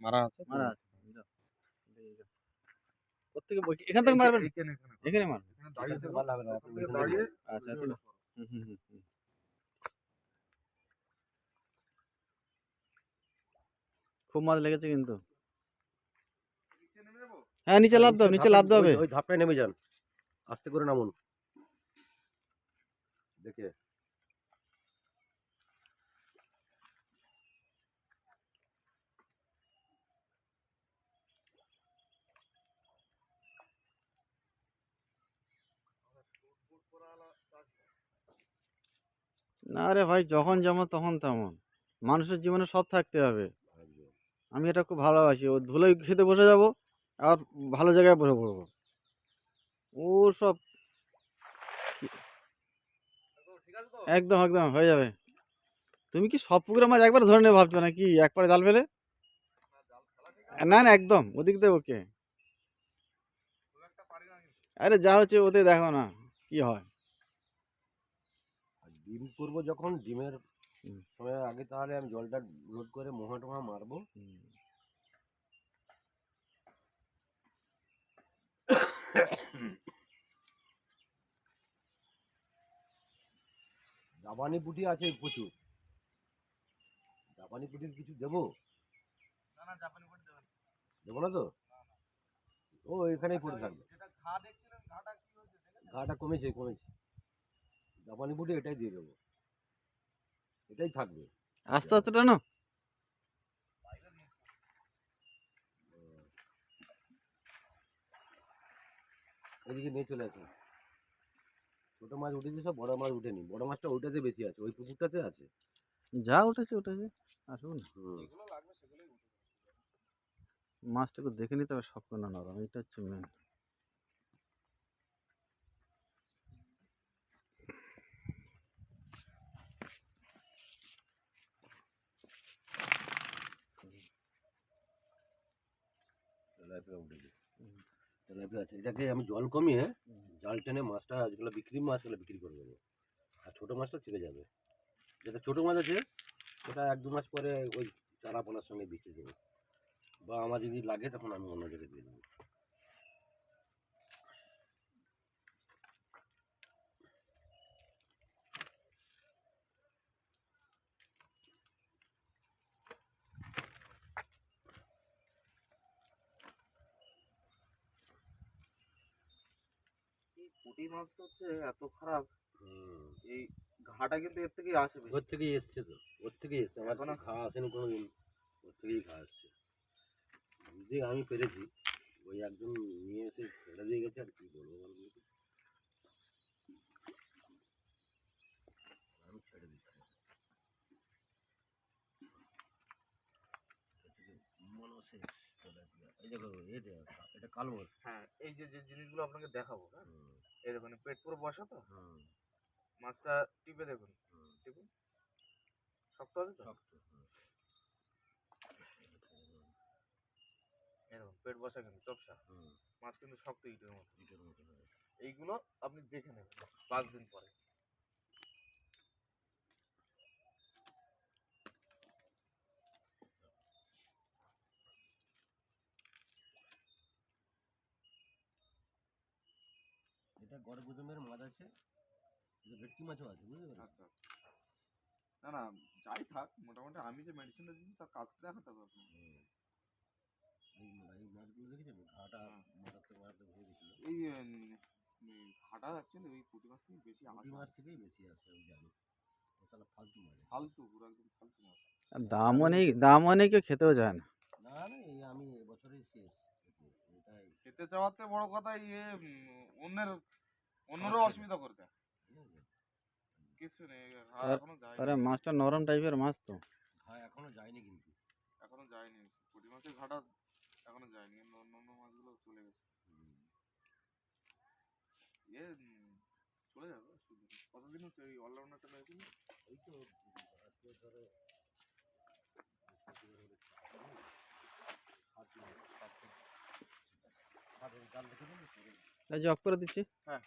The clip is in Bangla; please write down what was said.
মারা আছে মারা আছে কোথেকে এখান থেকে মারবেন এখানে। এখানে মারবেন দাঁড়িয়ে এখান থেকে থাকো। মারলে হবে না, আপনি এখানে এখানে দাঁড়িয়ে আচ্ছা এভাবে করো। হুম, হুম, হুম, হুম। খুব মাছ লেগেছে কিন্তু? হ্যাঁ নিচে লাভ দাও নিচে লাভ দাও হবে ওই ধাপটায় নেমে যান আস্তে করে নামুন দেখে না রে ভাই যখন যেমন তখন তেমন। মানুষের জীবনে সব থাকতে হবে। আমি এটা খুব ভালোবাসি। ও ধুলোয় খেতে বসে যাব আর ভালো জায়গায় বসে পড়ব। ও সব? একদম একদম হয়ে যাবে। তুমি কি সব পুকুরে মাছ একবার ধরে নেবে ভাবছ না কি একবারে জাল ফেলে? না না একদম ওদিক না কিন্তু। আরে যা হচ্ছে ওতে দেখো না কি হয়। ডিম করব যখন ডিমের সময় আগে তাহলে আমি জলটা লোড করে মোহা টোহা মারবো। জাপানি পুঁটি আছে প্রচুর। জাপানি পুঁটির কিছু দেবো? না, জাপানি দেবো না। তো? ও এখানেই পড়ে থাকবে? ঘাটা কমেছে কমেছে। জাপানি পুঁটি এটাই দিয়ে দেবো। এটাই থাকবে। আস্তে আস্তে টানো। এদিকে নিয়ে চলে আসুন ছোটো মাছ উঠেছে সব বড় মাছ উঠেনি। বড় মাছটা ওইটাতে বেশি আছে ওই পুকুরটাতে আছে। যা উঠেছে উঠেছে আসুন। হুম। যেগুলো লাগবে সেগুলোই উঠবে। মাছটা একটু দেখে নিতে হবে সব না নরম। এটা হচ্ছে মেন তেলাপিয়া উঠেছে তেলাপিয়া আছে। এটাকে আমি জল কমিয়ে জাল টেনে মাছটা যেগুলো বিক্রি মাছ সেগুলো বিক্রি করে দেবো। আর ছোটো মাছটা ছেড়ে যাবে। যেটা ছোটো মাছ আছে, সেটা এক দু মাস পরে ওই চারা পোনার সঙ্গে বিক্রি দেবো বা আমার যদি লাগে তখন আমি অন্য জায়গায় দিয়ে দেবো। পুঁটি মাছ হচ্ছে এত খারাপ। এই ঘাটা কিন্তু এর থেকেই আসে। ওর থেকেই এসছে তো ওর থেকেই এসছে। আমার কোনো খাওয়া আসেনি কোনো দিন ওর থেকেই খাওয়া আসছে। যে আমি পেরেছি ওই একজন নিয়ে এসে ছেড়ে দিয়ে গেছে আর কি বলব আমি ছেড়ে দিচ্ছি। মনে হচ্ছে এই দেখো এটা কালো। হ্যাঁ এই যে যে জিনিসগুলো আপনাকে দেখাবো হ্যাঁ? দেখুন পেট পুরো বসা তো? মাছটা টিপে দেখুন। টিপুন। শক্ত আছে তো? এরকম পেট বসা কিন্তু চপসা। মাছ কিন্তু শক্ত ইটের মতো। ইটের মতো এইগুলো আপনি দেখে নেবেন পাঁচ দিন পরে। গড় গুদমের মাছ আছে ভেটকি মাছও আছে বুঝতে পেরেছ আচ্ছা না না যাই থাক মোটামুটি আমি যে মেডিসিনটা দিচ্ছি তার কাজ দেখাতে হবে আপনাকে। হুম। এই এই মাছগুলো দেখেছেন? ঘাটা মাথাতে ভরে দিয়েছিল। এই ঘাটা অ্যাকচুয়ালি ওই পুঁটি মাছ থেকে বেশি পুঁটি আসে মাছ থেকেই বেশি আছে আমি জানি। ফালতু মাছ। ফালতু পুরো একদম ফালতু মাছ। আর দামও নেই দামও নেই খেতেও যায় না। না না এই আমি এবছরই শেষ। খেতে চাওয়াতে বড় কথা ইয়ে অন্যের অন্যরও অসুবিধা আছে কিছু নেই আর তার- এখনও যায়নি। আরে মাছটা নরম টাইপের মাছ তো। হ্যাঁ এখনও যায়নি কিন্তু। এখনও যায়নি। পুঁটি মাছের ঘাটা এখনও যায়নি অন্য অন্য মাছগুলো চলে গেছে। ইয়ে চলে যাবে। কতদিন হচ্ছে ওই অলরাউন্ডারটা এই তো আজকে ধরো অফ করে দিচ্ছি। হ্যাঁ।